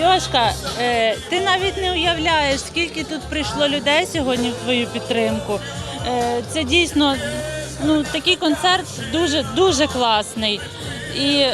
Льошка, е, ти навіть не уявляєш, скільки тут прийшло людей сьогодні в твою підтримку. Е, це дійсно ну, такий концерт дуже дуже класний. І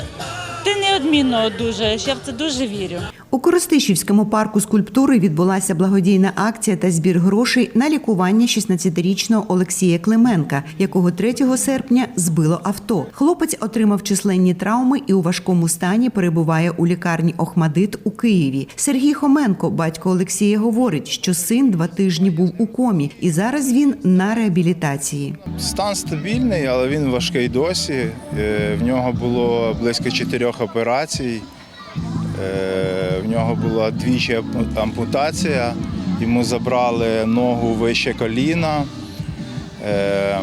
ти неодмінно одужаєш, я в це дуже вірю. У Коростишівському парку скульптури відбулася благодійна акція та збір грошей на лікування 16-річного Олексія Клименка, якого 3 серпня збило авто. Хлопець отримав численні травми і у важкому стані перебуває у лікарні Охмадит у Києві. Сергій Хоменко, батько Олексія, говорить, що син два тижні був у комі, і зараз він на реабілітації. Стан стабільний, але він важкий досі. Е, В нього було близько чотирьох операцій. Е, нього була двічі ампутація. Йому забрали ногу вище коліна. Е, е,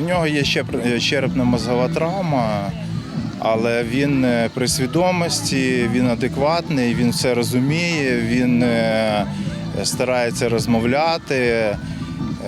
В нього є ще черепно-мозгова травма, але він е, при свідомості, він адекватний, він все розуміє, він е, старається розмовляти.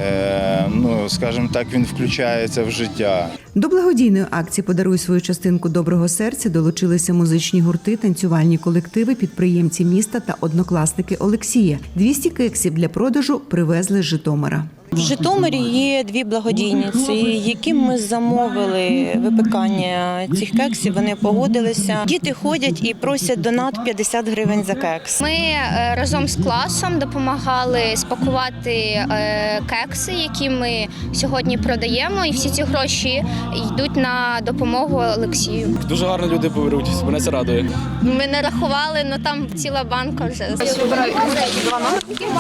Е, Ну, скажімо так, він включається в життя. До благодійної акції Подаруй свою частинку доброго серця долучилися музичні гурти, танцювальні колективи, підприємці міста та однокласники Олексія. 200 кексів для продажу привезли з Житомира. В Житомирі є дві благодійниці, яким ми замовили випікання цих кексів. Вони погодилися. Діти ходять і просять донат 50 гривень за кекс. Ми е, разом з класом допомагали спакувати е, кекси, які ми сьогодні продаємо, і всі ці гроші йдуть на допомогу Олексію. Дуже гарно люди беруть, мене це радує. Ми не рахували, але там ціла банка вже. Вибирай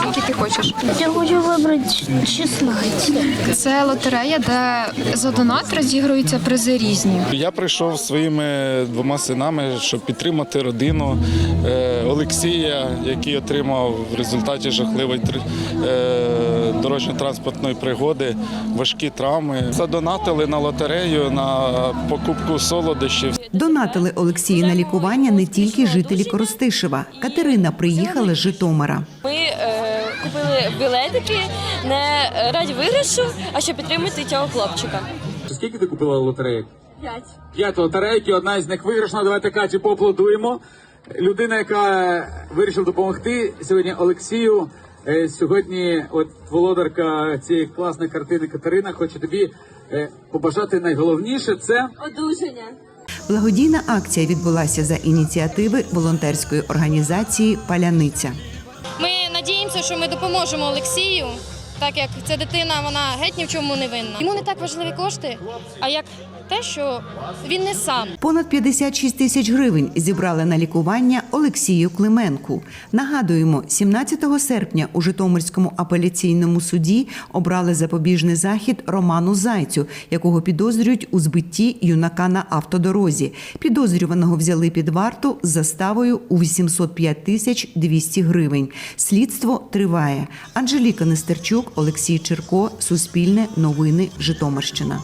які ти хочеш. Я хочу вибрати 16. Це лотерея, де за донат розігруються призи різні. Я прийшов зі своїми двома синами, щоб підтримати родину е, Олексія, який отримав в результаті жахливої е, дорожньо-транспортної пригоди важкі травми. Задонатили на лотерею на покупку солодощів. Донатили Олексію на лікування не тільки жителі Коростишева. Катерина приїхала з Житомира. Ми е, купили білетики не раді виграшу, а щоб підтримати цього хлопчика. Скільки ти купила лотереїк? П'ять. П'ять лотерейок, і одна із них виграшна. Давайте Каті поаплодуємо. Людина, яка вирішила допомогти сьогодні Олексію. Е, Сьогодні, от володарка цієї класної картини Катерина, хоче тобі е, побажати найголовніше це Одужання. Благодійна акція відбулася за ініціативи волонтерської організації Паляниця. Надіємося, що ми допоможемо Олексію, так як ця дитина вона геть ні в чому не винна. Йому не так важливі кошти, а як те, що він не сам. Понад 56 тисяч гривень зібрали на лікування Олексію Клименку. Нагадуємо, 17 серпня у Житомирському апеляційному суді обрали запобіжний захід Роману Зайцю, якого підозрюють у збитті юнака на автодорозі. Підозрюваного взяли під варту з заставою у 805 тисяч 200 гривень. Слідство триває. Анжеліка Нестерчук, Олексій Черко, Суспільне, Новини, Житомирщина.